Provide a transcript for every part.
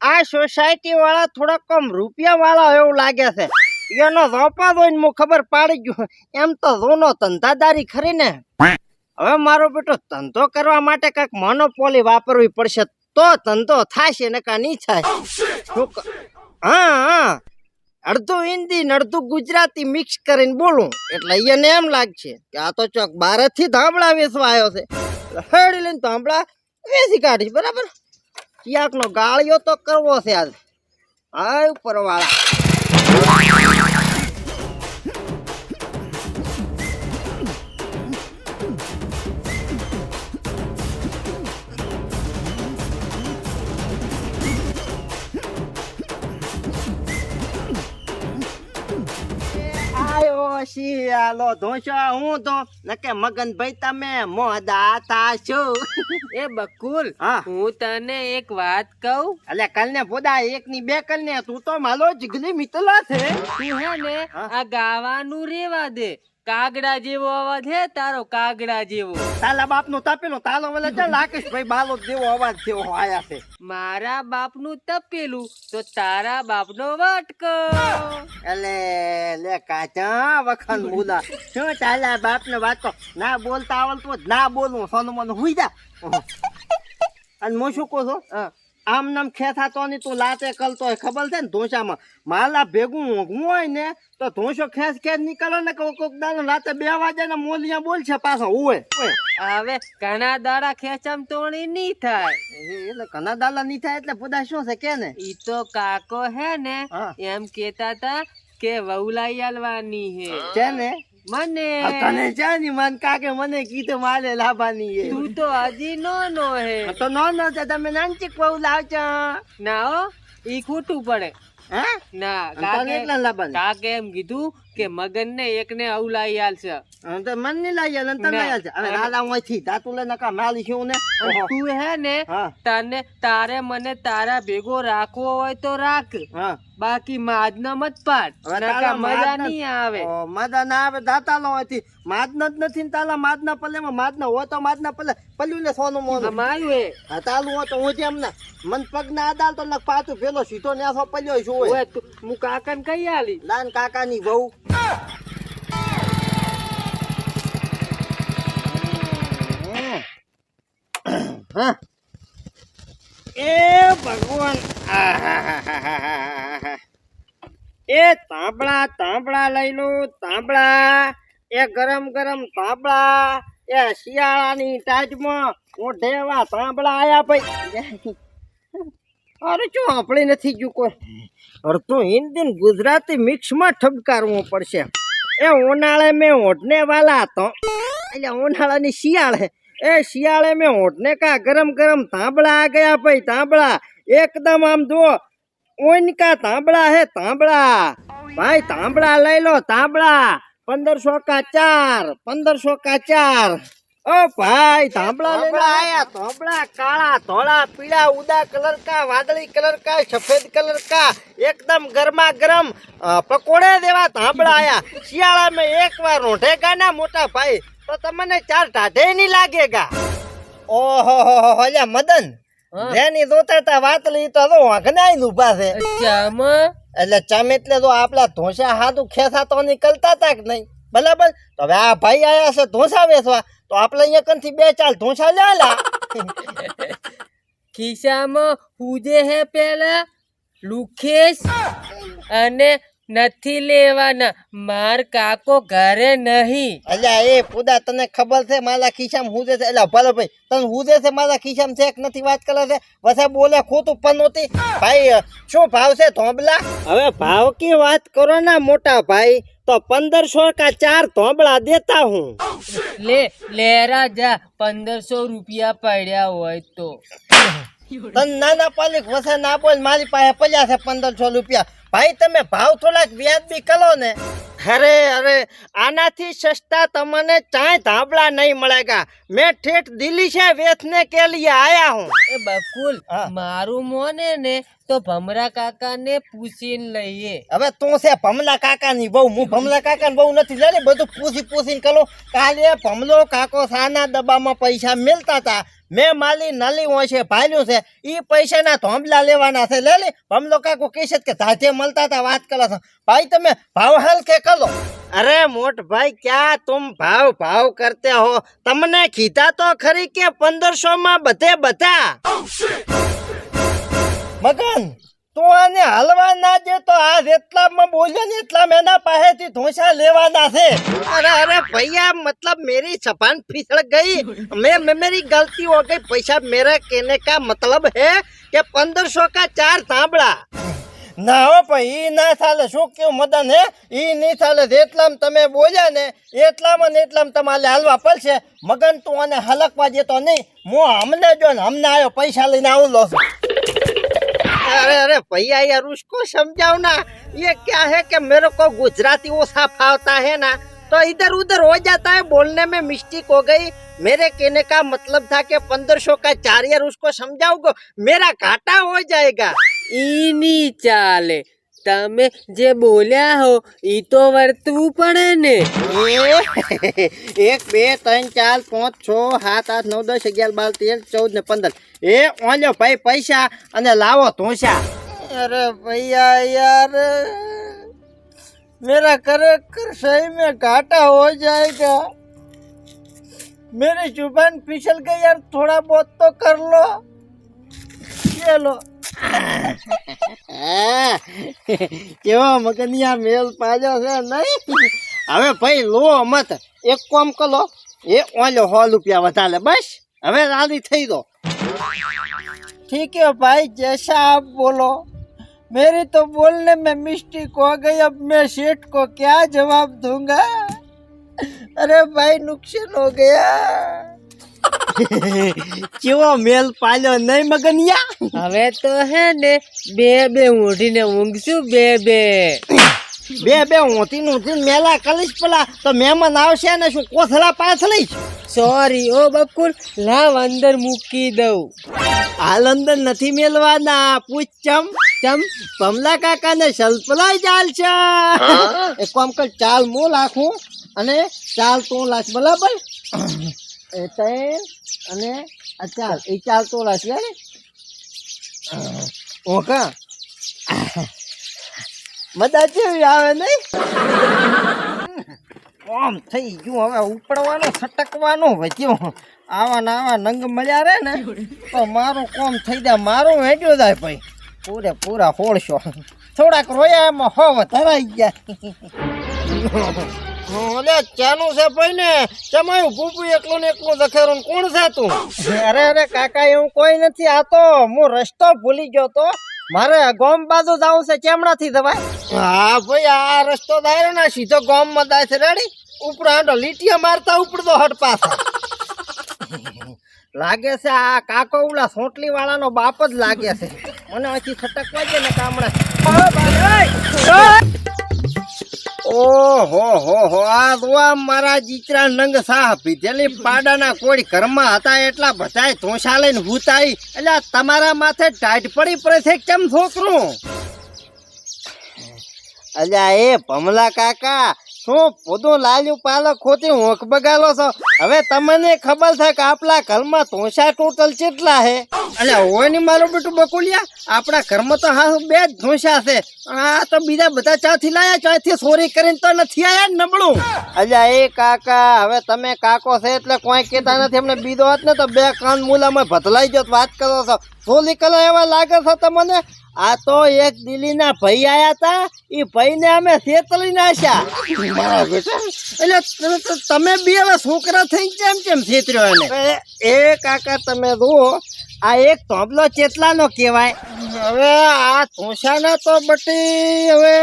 આ સોસાયટી વાળા થોડા કમ રૂપિયા વાળા એવું લાગે છે. એનો રોપા જોઈને હું ખબર પાડી ગયો. એમ તો રોનો ધંધાદારી ખરી ને હવે મારો બેટો ધંધો કરવા માટે કંઈક મોનોપોલી વાપરવી પડશે તો ધંધો થશે ને કા નહીં થાય. હા હા. અડધું હિન્દી ને અડધું ગુજરાતી મિક્સ કરીને બોલું. એટલે એને એમ લાગશે કે આ તો ચોક બારથી ધાબળા વેચવા આવ્યો છે. હેડી લઈને ધાબળા વેચી કાઢીશ બરાબર? ચિયાકનો ગાળિયો તો કરવો છે આજ. હાય ઉપરવાળા. શિયાલો ધોશો હું તો નકે મગનભાઈ તમે મોદા છો. એ બકુલ હા. તને એક વાત કહું? અલે કલને પોદા એક ની બે કલને તું તો માલો જીગલી મિતલો છે. તું હે ને આ ગાવાનું રેવા દે. કાગડા જેવો અવાજ હે તારો કાગડા જેવો. તાલા બાપનું તપેલું તાલો વલે છે લાકેશ ભાઈ બાલો જેવો અવાજ જેવો આયા છે. મારા બાપનું તપેલું તો તારા બાપનો વાટકો. અલે લે કાચા વખન મુલા શું ચાલ્યા બાપ ને વાત ના બોલતા આવડતું તો ના બોલવું સોનું મન હુઈ જા. અને મો શું કહું છું? હા. આમ નામ ખેથા તો ની તું લાતે કલતો હોય. ખબર છે ને ધોસામાં? માલા ભેગું ઊંઘવું હોય ને તો ધોસો ખેંચ ખેંચ નીકળો ને કોક કોક દાડો રાતે બે વાગે ને મોલિયા બોલ છે પાછો ઉવે. હવે ઘણા દાડા ખેંચમ તોણી નહીં થાય. એટલે ઘણા દાડા નહીં થાય એટલે બધા શું છે કે ને? ઈ તો કાકો હે ને એમ કેતા તા કે વહુલાઈ આલવાની હે. છે ને? મને. તને છે ની મન કાકે મને કીધું મારે લાવવાની એ. તું તો હજી નો નો હે તો નો નો છે તમે નાનચીક બહુ લાવજો. ના હો ઈ ખોટું પડે. હે? ના કાકે એટલા લાવવાની કાકે એમ કીધું કે મગન ને એક ને અવલાઈ આલશે હા, તો મનની લાવી આલ તને ના. લઈ આલશે. હવે દાદા અહીંથી તાતું લે નકા માલી છું ને? તું હે ને હા. તને તારે મને તારા ભેગો રાખવો હોય તો રાખ. બાકી માજ ન મત પાડ. હવે નકા મજા નહીં આવે. મજા ના આવે દાતા લો અહીંથી. ન જ નથી ને તાલા માં. માદ ના હોય તો માદના પલ્લે. પલ્યું ને સોનું મોનું. માયું હે હા તાલું હોય તો હું જેમ ના મન પગ ના અદાલ તો નક પાછું પેલો સીધો ન્યાસો પલ્યો શું હોય? મુ તું- હું કાકાને કઈ આલી? લાન કાકાની વહુ. હા. એ ભગવાન. એ તાંબડા તાંબડા લઈ લો તાંબડા એ ગરમ ગરમ તાંબડા એ શિયાળાની તાજમાં મોઢે એવા તાંબડા આયા ભાઈ. અરે શું આપણે નથી ગયું કોઈ તો હિન્દી ગુજરાતી મિક્સમાં ઠપકારવું પડશે. એ ઉનાળે મેં ઓઢને વાલા તો. એટલે ઉનાળાની શિયાળે એ શિયાળે મેં ઓઢને કા ગરમ ગરમ તાંબડા આ ગયા ભાઈ તાંબડા એકદમ આમ જુઓ ઓનકા તાંબડા હે તાંબડા ભાઈ તાંબડા લઈ લો તાંબડા પંદરસો કા ચાર પંદરસો કા ચાર ઓ ભાઈ તાંબડા લઈ લો આયા તાંબડા કાળા ધોળા પીળા ઉદા કલર કા વાદળી કલર કા સફેદ કલર કા એકદમ ગરમા ગરમ અ, પકોડે દેવા તાંબડા આયા શિયાળા મેં એક વાર રોઢેગા ના મોટા ભાઈ તો તમને ચાર ટાઢે નહીં લાગેગા. ઓહો હો હો હો લ્યા મદન. જેની જોતા તા વાત લઈ તો તો વાઘનાઈ ઊભા છે. અચ્છા એટલે ચમ એટલે તો આપણા ધોસા હાથું ખેસા તો નીકળતા તા કે નહીં? બરાબર? તો હવે આ ભાઈ આયા છે ધોસા વેચવા તો આપણે અહીંયા કંથી બે ચાર ધોસા લે લા. ખિસ્સામાં હુજે હે પેલા લુખેશ અને નથી લેવાના. માર કાકો ઘરે નહીં. અલ્યા એ પુદા તને ખબર છે મારા ખિસ્સામાં હું છે? એટલે ભલે ભાઈ તને હુજે છે મારા ખિસ્સામાં છે કે નથી વાત કરે છે? વસે બોલે ખોટું પણ નહોતી. ભાઈ શું ભાવ છે ધોબલા? હવે ભાવ કી વાત કરો ના મોટા ભાઈ તો પંદરસો કા ચાર ધોબળા દેતા હું. લે લેરા જા પંદરસો રૂપિયા પડ્યા હોય તો. તન નાના પાલિક વસે ના બોલ મારી પાસે પડ્યા છે પંદરસો રૂપિયા. ભાઈ તમે ભાવ થોડાક વ્યાજબી કરો ને. અરે અરે આનાથી સસ્તા તમને ચાય ધાબળા નહીં મળેગા મેં ઠેઠ દિલ્હી છે વેચને કે લીએ આયા હું. એ બકુલ. મારું મોને ને તો ભમરા કાકાને પૂછીને લઈએ. હવે તું છે ભમલા કાકાની બહુ હું ભમલા કાકાની બહુ નથી. લે બધું પૂછી પૂછીને કરો કાલે ભમલો કાકો સાના ડબ્બામાં પૈસા મેલતા હતા. મેં માલી નલી છે ભાલ્યું છે. ઈ પૈસાના થોંભલા લેવાના છે. લે લે ભમલો કાકો કહેશે કે ધાધે મળતા હતા વાત કરો છો. ભાઈ તમે ભાવ હાલ કે કરો અરે મોટ ભાઈ ક્યાં તુમ ભાવ ભાવ કરતે હો? તમને કીધા તો ખરી કે પંદરસો માં બધે બધા? મગન તું આને હલવા ના દે તો આ જેટલામાં બોલ્યો ને એટલા એના પાસેથી ઢોસા લેવાના છે. અરે અરે ભૈયા મતલબ મેરી સભાન ફિસળ ગઈ. મેં મેરી ગલતી હો ગઈ. પૈસા મેરા કેને કા મતલબ હે કે પંદરસો કા ચાર સાંભળા ના હો ભાઈ એ ના ચાલે શું કેવું મદન હે? એ નહીં સાલે જેટલામાં તમે બોલ્યા ને એટલામાં ને એટલામાં તમારે હાલવા પડશે. મગન તું આને હલકવા દેતો નહીં. હું હમને જો ને હમને આવ્યો. પૈસા લઈને આવું લો. છું अरे अरे भैया यार उसको समझाओ ना ये क्या है कि मेरे को गुजराती वो साफ आता है ना तो इधर उधर हो जाता है बोलने में मिस्टेक हो गई मेरे कहने का मतलब था कि पंद्रह सौ का चार यार उसको समझाओगे मेरा घाटा हो जाएगा ઈ ની ચાલે તમે જે બોલ્યા હો ઈ તો વર્તવું પડે ને એ, એક બે ત્રણ ચાર પાંચ છ સાત આઠ નવ દસ અગિયાર બાર તેર ચૌદ ને પંદર એ ઓલ્યો ભાઈ પૈસા અને લાવો ધોસા અરે ભૈયા યાર मेरा कर सही में घाटा हो जाएगा मेरी जुबान फिसल गई यार थोड़ा बहुत तो कर लो ये लो કેવો મગનિયા મેલ પાડ્યો છે નહીં હવે ભાઈ લો મત એક કામ કરો એ ઓલો સો રૂપિયા વધારે બસ હવે રાજી થઈ દો ठीक है भाई जैसा आप बोलो मेरी तो बोलने में मिस्टेक हो गई अब मैं सेठ को क्या जवाब दूंगा अरे भाई नुकसान हो गया કેવો મેલ પાલ્યો નહીં મગનિયા હવે તો હે ને બે બે ઊંઘીને ઊંઘશું બે બે બે બે ઊંધી ઊંધી મેલા કલીશ પેલા તો મહેમાન આવશે ને શું કોથળા પાથળી સોરી ઓ બકુલ લાવ અંદર મૂકી દઉં. હાલ અંદર નથી મેલવાના. પૂછ ચમ ચમ પમલા કાકાને સલ્પલાય ચાલ છે. એક કામ કર ચાલ મો લાખું અને ચાલ તો લાખ બરાબર? એ ત્રણ અને આ ચાલ એ ચાલ તો લાખ લે ઓકા. બધા જેવી આવે નહીં? આમ થઈ ગયું. હવે ઉપડવાનો, છટકવાનો વધ્યો. આવા આવા નંગ મળ્યા રે ને, તો મારું કોમ થઈ જાય. મારું હેડ્યું જાય ભાઈ. પૂરે પૂરા હોળશો. થોડાક રોયા એમાં હો ધરાઈ ગયા. ઓલે ચાલુ છે ભાઈ ચમાયું ભૂપું એકલું ને એકલું દખેરું કોણ છે તું? અરે અરે, કાકા, એવું કોઈ નથી. આ હું રસ્તો ભૂલી ગયો તો. મારે ગોમ બાજુ જવું છે. ચેમડાથી દવાય હા ભાઈ, આ રસ્તો દાયરો ને, સીધો ગોમમાં દાય છે, રેડી? ઉપર લીટીયા મારતા ઉપડતો હટ પાછા. લાગે છે આ કાકો ઉલા સોટલી વાળાનો બાપ જ લાગે છે. મને પછી છટકવા છે ને કામડા ઓહો, હો હો, આ જોવા મારા જીચરા નંગ સાહ પીધેલી પાડાના કોળી ઘરમાં હતા એટલા બધાય ધોસા લઈને ભૂતાઈ એટલે તમારા માથે ટાઈટ પડી પડે છે કેમ છોકરું? અલ્યા, એ ભમલા કાકા, શું પોદું લાલ્યું પાલક ખોતી હોંક બગાલો છો? હવે તમને ખબર છે કે આપણા ઘરમાં ધોસા ટોટલ કેટલા છે અલ્યા, હોય ને મારું બેટું બકુલિયા? આપણા ઘરમાં તો હા બે જ ધોસા છે. આ તો બીજા બધા ચાથી લાયા, ચાથી સોરી કરીને તો નથી આયા નબળું. અલ્યા, એ કાકા, હવે તમે કાકો છે એટલે કોઈ કહેતા નથી. એમને બીજો હોત ને તો બે કાન મૂલામાં ભતલાઈ ગયો વાત કરો છો. સોલી કલો એવા લાગે છે તમને? આ તો એક દિલ્હીના ભાઈ આયા હતા એ ભાઈને અમે છેતરી નાખ્યા. મારા બેટા એટલે તમે બે હવે છોકરા થઈ કેમ કેમ છેતર્યો એને? એ કાકા તમે જુઓ આ એક થોભલો ચેટલાનો કહેવાય. હવે આ ધોસાના તો બટી હવે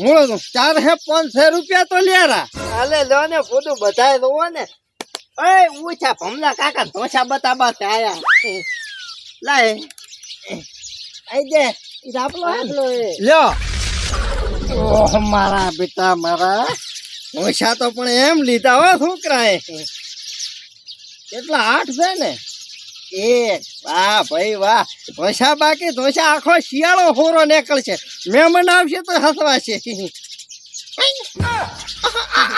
હું ચાર હે પાંચ રૂપિયા તો લેરા હાલે લો ને ખોટું બધાય જોવો ને. એ ઉછા ભમલા કાકા ધોસા બતાબા આયા લાય. આઈ દે ઈ આપલો આપલો લ્યો ઓહ મારા બેટા મારા ઓછા તો પણ એમ લીધા હો છોકરાએ કેટલા આઠ છે ને એ વાહ ભાઈ વાહ ધોસા બાકી ધોસા આખો શિયાળો હોરો નીકળશે મહેમાન આવશે તો હસવાશે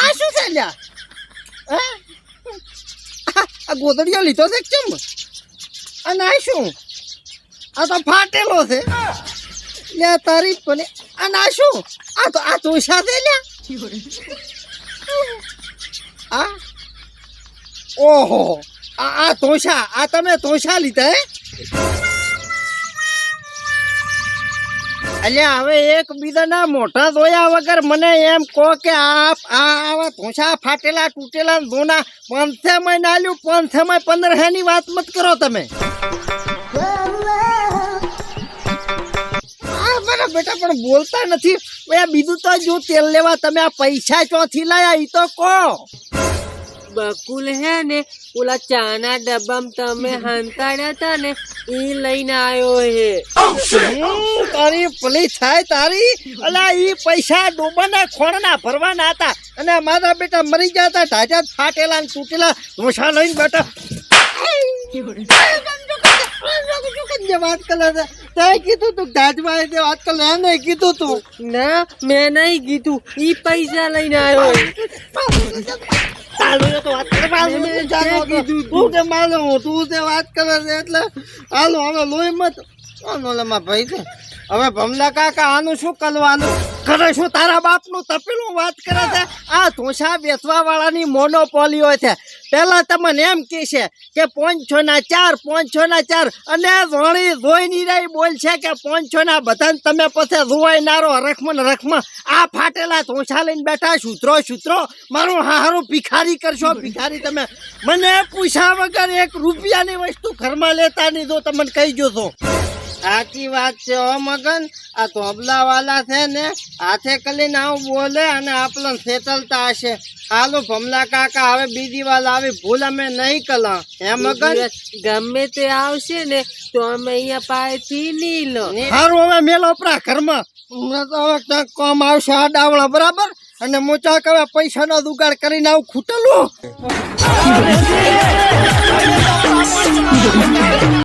આ શું છે લ્યા? આ- ગોદડિયો લીધો છે કેમ અને આ શું આ તો ફાટેલો છે. લે, તારી પણ અને આ શું? આ તો આ ધોસા છે લ્યા? આ? ઓહો. આ આ તોશા. આ તમે તોશા લીધા, હે? અલ્યા, હવે એક બીજાના મોઢા ધોયા વગર મને એમ કહો કે આ આવા ધોસા ફાટેલા, તૂટેલા ધોના પાંચસે માં નાલ્યું પાંચસે માં પંદર હેની વાત મત કરો તમે. આ બેટા પણ બોલતા નથી. એ બીજું તો જો તેલ લેવા તમે આ પૈસા ચોથી લાયા એ તો કહો. બકુલ હે ને ઓલા ચાના ડબ્બામાં તમે હંતાડ્યા હતા ને એ લઈને આવ્યો હે. તારી ભલી થાય તારી? અલા એ પૈસા ડોબાના ખોણના ભરવાના હતા. અને મારા બેટા મરી ગયા હતા ઢાજા ફાટેલા ને તૂટેલા ઢોસા લઈને બેટા વાત કરે તે કીધું તું ઢાંચમાં આવી વાત કરે એને કીધું તું ના મેં નહીં કીધું ઈ પૈસા લઈને આવ્યો તો તું તો. તું તું તે હવે ભમલા કાકા આનું શું કરવાનું કરે શું? તારા બાપનું તપેલું વાત કરે છે? આ ધોસા વેચવા વાળાની મોનોપોલીઓ છે પેલા તમને એમ કહે છે કે પાંચસો ના ચાર ના ચાર. અને વણી જોઈ ની રહી બોલ છે કે પાંચસો ના બધાને તમે પછી જોવાયનારો રખમન રખમ આ ફાટેલા ધોસા લઈને બેઠા સૂત્રો સૂત્રો મારું હારું ભિખારી કરશો, ભિખારી તમે. મને પૂછ્યા વગર એક રૂપિયાની વસ્તુ ઘરમાં લેતા નહીં. જો તમને કહી જો સાચી વાત છે ઓ મગન. આ તોબલા વાલા છે ને હાથે કલીને આવું બોલે અને આપણને સેટલતા હશે. હાલો ભમલા કાકા હવે બીજી વાર આવી ભૂલ અમે નહીં કલા. હે મગન? ગમે તે આવશે ને તો અમે અહીંયા પાસેથી નહીં લો સારું હવે મેલો પરા ઘરમાં. તો હવે ક્યાંક કામ આવશે આ ડાવળા બરાબર? અને મોચા હવે પૈસાનો દુગાડ કરીને આવું ખૂટેલું.